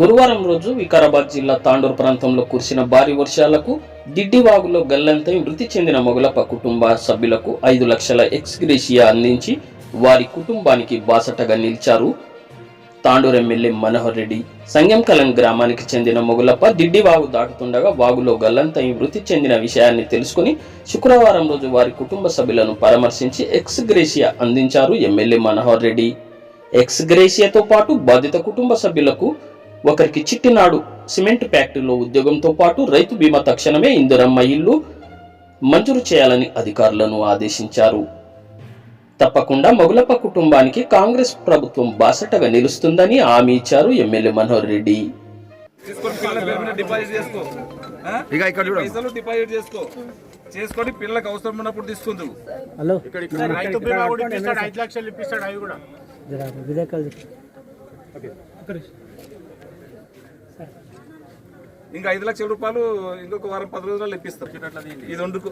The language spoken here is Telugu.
గురువారం రోజు వికారాబాద్ జిల్లా తాండూరు ప్రాంతంలో కురిసిన భారీ వర్షాలకు దిడ్డివాగులో గల్లంతై మృతి చెందిన మొగలప్ప కుటుంబ సభ్యులకు ఐదు లక్షల ఎక్స్గ్రేషియా అందించి వారి కుటుంబానికి బాసటగా నిలిచారు. తాండూరు ఎమ్మెల్యే మనోహర్ రెడ్డి సంగంకలం గ్రామానికి చెందిన మొగులప్ప దిడ్డివాగు దాటుతుండగా వాగులో గల్లంతై మృతి చెందిన విషయాన్ని తెలుసుకుని శుక్రవారం రోజు వారి కుటుంబ సభ్యులను పరామర్శించి ఎక్స్గ్రేషియా అందించారు ఎమ్మెల్యే మనోహర్ రెడ్డి. ఎక్స్గ్రేషియాతో పాటు బాధిత కుటుంబ సభ్యులకు ఒకరికి చిట్టినాడు సిమెంట్ ఫ్యాక్టరీలో ఉద్యోగంతో పాటు రైతు బీమా తక్షణమే ఇందిరమ్మ ఇల్లు మంజూరు చేయాలని అధికారులను ఆదేశించారు. తప్పకుండా మొగులప్ప కుటుంబానికి కాంగ్రెస్ ప్రభుత్వం బాసటగా నిలుస్తుందని హామీ ఇచ్చారు ఎమ్మెల్యే మనోహర్ రెడ్డి. డిపాజిట్ చేసుకో. చేసుకొని పిల్లలకు అవసరం ఉన్నప్పుడు తీసుకుందువు హలో. రైతు బీమా కూడా ఇప్పిస్తాడు ఐదు లక్షలు ఇప్పిస్తాడు అవి కూడా. ఇంకా ఐదు లక్షల రూపాయలు ఇంకొక వారం పది రోజుల్లో ఇప్పిస్తాం ఇది వండుకో